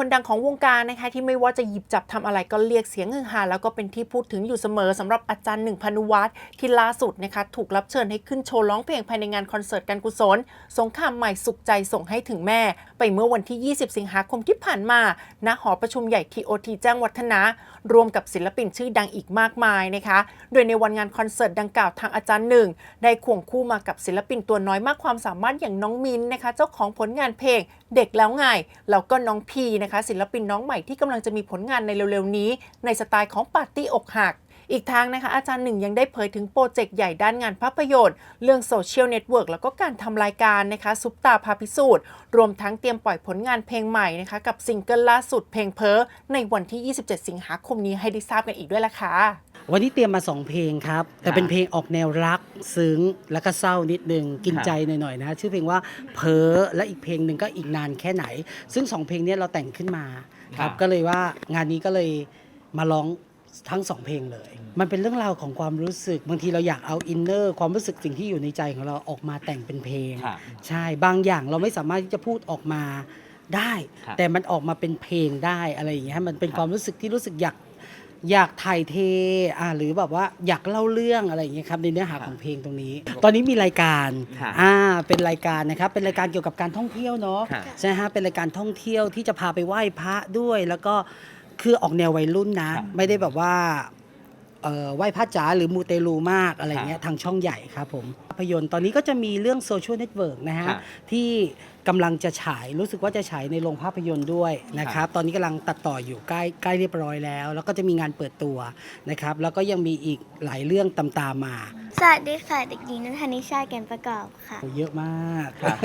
คนดังของวงการนะคะที่ไม่ว่าจะหยิบจับทำอะไรก็เรียกเสียงฮือฮาแล้วก็เป็นที่พูดถึงอยู่เสมอสำหรับอาจารย์หนึ่งพนุวัฒน์ที่ล่าสุดนะคะถูกรับเชิญให้ขึ้นโชว์ร้องเพลงภายในงานคอนเสิร์ตการกุศล สงครามใหม่สุขใจส่งให้ถึงแม่ ไปเมื่อวันที่ 20 สิงหาคมที่ผ่านมาณหอประชุมใหญ่ทีโอทีแจ้งวัฒนะ รวมกับศิลปินชื่อดังอีกมากมายนะคะ โดยในวันงานคอนเสิร์ตดังกล่าวทางอาจารย์หนึ่งได้ควงคู่มากับศิลปินตัวน้อยมากความสามารถอย่างน้องมินนะคะ เจ้าของผลงานเพลงเด็กแล้วไงแล้วก็น้องพีนะคะศิลปินน้องใหม่ที่กำลังจะมีผลงานในเร็วๆนี้ ในสไตล์ของปาร์ตี้อกหักอีกทางนะคะอาจารย์หนึ่งยังได้เผยถึงโปรเจกต์ใหญ่ด้านงานภาพยนตร์ เรื่องโซเชียลเน็ตเวิร์กแล้วก็การทำรายการนะคะซุปตาพาพิสูจน์ รวมทั้งเตรียมปล่อยผลงานเพลงใหม่นะคะกับซิงเกิลล่าสุดเพลงเพ้อในวันที่ 27 สิงหาคมนี้ให้ได้ทราบกันอีกด้วยล่ะค่ะ วันนี้เตรียมมาสองเพลงครับ แต่เป็นเพลงออกแนวรักซึ้งแล้วก็เศร้านิดนึงกินครับใจหน่อยๆนะ ชื่อเพลงว่าเพ้อและอีกเพลงหนึ่งก็อีกนานแค่ไหน ซึ่งสองเพลงเนี้ยเราแต่งขึ้นมาครับก็เลยว่างานนี้ก็เลยมาร้องทั้งสองเพลงเลย มันเป็นเรื่องราวของความรู้สึก บางทีเราอยากเอาอินเนอร์ความรู้สึกสิ่งที่อยู่ในใจของเราออกมาแต่งเป็นเพลงค่ะใช่บางอย่างเราไม่สามารถที่จะพูดออกมาได้ครับแต่มันออกมาเป็นเพลงได้อะไรอย่างเงี้ยมันเป็นครับความรู้สึกที่รู้สึกอยาก อยากถ่ายเทอ่าหรือแบบว่าอยากเล่าเรื่องอะไรอย่างเงี้ยครับในเนื้อหาของเพลงตรงนี้ ตอนนี้มีรายการค่ะอ่าเป็นรายการนะครับเป็นรายการเกี่ยวกับการท่องเที่ยวเนาะค่ะใช่ฮะเป็นรายการท่องเที่ยวที่จะพาไปไหว้พระด้วย แล้วก็คือออกแนววัยรุ่นนะ ครับ ไม่ได้แบบว่าเอ่อไหว้พระจ๋าหรือมูเตลูมากอะไรเงี้ยทางช่องใหญ่ครับผมภาพยนตร์ตอนนี้ก็จะมีเรื่องโซเชียลเน็ตเวิร์กนะฮะครับที่ กำลังจะฉายรู้สึกว่าจะฉายในโรงภาพยนตร์ด้วยนะครับ ตอนนี้กำลังตัดต่ออยู่ใกล้ใกล้เรียบร้อยแล้ว แล้วก็จะมีงานเปิดตัวนะครับ แล้วก็ยังมีอีกหลายเรื่องตามตามๆมาสวัสดีค่ะเด็กหญิงนัทธนิชาแก่นประกอบค่ะ โอ้เยอะมากค่ะ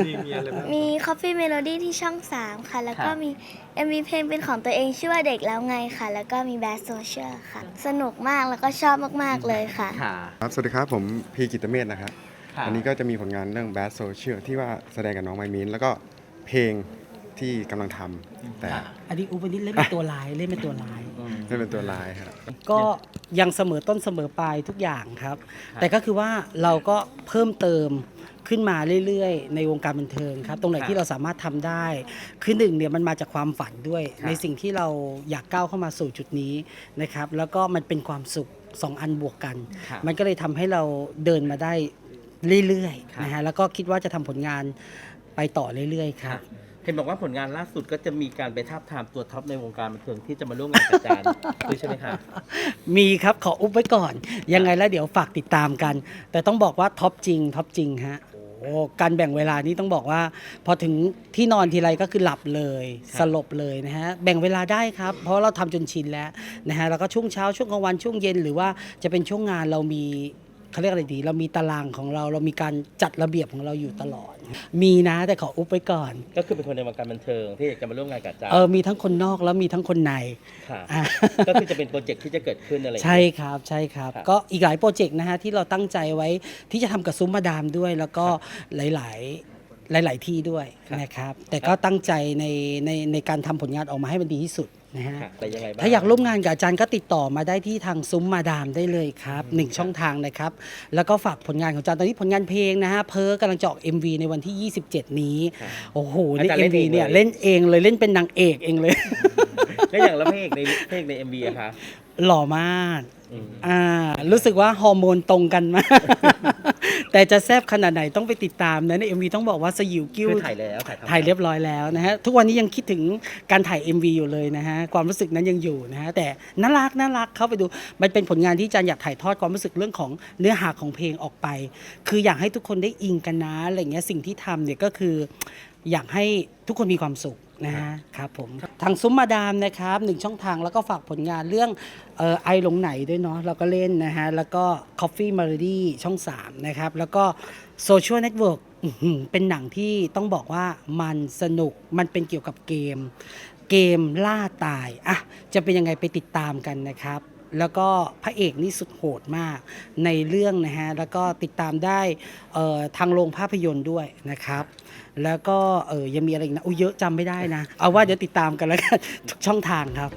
มี Coffee Melody ที่ช่อง 3 ค่ะ แล้วก็ครับมี MV เพลงเป็นของตัวเองชื่อว่าเด็กแล้วไงค่ะ แล้วก็มี Bad Social ค่ะ สนุกมากแล้วก็ชอบมาก ๆ เลยค่ะค่ะครับสวัสดีครับผมพีกิตเมธนะครับค่ะ อันนี้ก็จะมีผลงานเรื่อง Bad Social ที่ว่าแสดงกับน้องไมมินแล้วก็เพลงที่กำลังทำแต่ค่ะอันนี้อุปนิดเล่นเป็นตัวร้ายเล่นเป็นตัวร้ายอืมไม่เป็นตัวลายครับ ก็ยังเสมอต้นเสมอปลายทุกอย่างครับครับ แต่ก็คือว่าเราก็เพิ่มเติมขึ้นมาเรื่อยๆ ในวงการบันเทิงครับ ตรงไหนครับที่เราสามารถทำได้ คือหนึ่งเนี่ยมันมาจากความฝันด้วยครับในสิ่งที่เราอยากก้าวเข้ามาสู่จุดนี้นะครับ แล้วก็มันเป็นความสุขสองอันบวกกันครับมันก็เลยทำให้เราเดินมาได้ เรื่อยครับ ๆนะฮะแล้วก็คิดว่าจะทำผลงานไปต่อเรื่อยๆครับ เห็นบอกว่าผลงานล่าสุดก็จะมีการไปทาบทามตัวท็อปในวงการบันเทิงที่จะมาร่วมงานกับอาจารย์ ด้วยใช่ไหมคะ มีครับขออุบไว้ก่อน ยังไงแล้วเดี๋ยวฝากติดตามกัน แต่ต้องบอกว่าท็อปจริงท็อปจริงฮะโอ้การแบ่งเวลานี้ต้องบอกว่า พอถึงที่นอนทีไรก็คือหลับเลย ครับ สลบเลยนะฮะแบ่งเวลาได้ครับ เพราะเราทำจนชินแล้วนะฮะแล้วก็ช่วงเช้าช่วงกลางวันช่วงเย็นหรือว่าจะเป็นช่วงงานเรามี เขาเรียกอะไรดี เรามีตารางของเราเรามีการจัดระเบียบของเราอยู่ตลอด มีนะแต่ขออุบไว้ก่อน ก็คือเป็นคนในวงการบันเทิงที่อยากจะมาร่วมงานกับอาจารย์เออมีทั้งคนนอกแล้วมีทั้งคนใน ค่ะอะ ก็คือจะเป็นโปรเจกต์ที่จะเกิดขึ้นอะไรอย่างใช่เงี้ย ครับใช่ครับ ครับก็อีกหลายโปรเจกต์นะฮะที่เราตั้งใจไว้ที่จะทำกับซุ้มมาดามด้วย แล้วก็หลาย ๆ หลาย ๆ ที่ด้วยครับ นะครับ แต่ก็ตั้งใจในในในการทำผลงานออกมาให้มันดีที่สุด นะฮะ ค่ะแต่ยังไงบ้าง ถ้าอยากร่วมงานกับอาจารย์ก็ติดต่อมาได้ที่ทางซุ้มมาดามได้เลยครับหนึ่งช่องทางนะครับ แล้วก็ฝากผลงานของอาจารย์ตอนนี้ผลงานเพลงนะฮะ เพ้อกำลังจะออก MV ในวันที่ 27 นี้ ครับโอ้โหอานี่จารย์เล่น MV เองเนี่ยเลยเล่นเองเลยเล่นเป็นนางเอกเองเลย แล้วอย่างละเพลงในเพลงในเอ็มวีอะคะหล่อมาก อืม อ่า รู้สึกว่าฮอร์โมนตรงกันมาก แต่จะแซบขนาดไหนต้องไปติดตามนะใน MV ต้องบอกว่าสยิวกิ้วคือถ่ายแล้วถ่ายทำถ่ายเรียบร้อยแล้วนะฮะทุกวันนี้ยังคิดถึงการถ่าย MV อยู่เลยนะฮะความรู้สึกนั้นยังอยู่นะฮะแต่น่ารักน่ารักเข้าไปดูมันเป็นผลงานที่อาจารย์อยากถ่ายทอดความรู้สึกเรื่องของเนื้อหาของเพลงออกไป คืออยากให้ทุกคนได้อิงกันนะอะไรเงี้ยสิ่งที่ทำเนี่ยก็คือ อยากให้ทุกคนมีความสุขนะฮะครับผมทางซุ้มมาดามนะครับหนึ่งช่องทางแล้วก็ฝากผลงานเรื่องเอ่อไอหลงไหนด้วยเนาะเราก็เล่นนะฮะ แล้วก็ Coffee Melody ช่อง 3 นะครับ แล้วก็ Social Network อื้อหือเป็นหนังที่ต้องบอกว่ามันสนุกมันเป็นเกี่ยวกับเกม เกมล่าตายอะจะเป็นยังไงไปติดตามกันนะครับ แล้วก็พระเอกนี่สุดโหดมากในเรื่องนะฮะ แล้วก็ติดตามได้ทางโรงภาพยนตร์ด้วยนะครับ แล้วก็ยังมีอะไรอีกนะอ้เยอะจำไม่ได้นะ เอาว่าเดี๋ยวติดตามกันแล้วกันทุกช่องทางครับ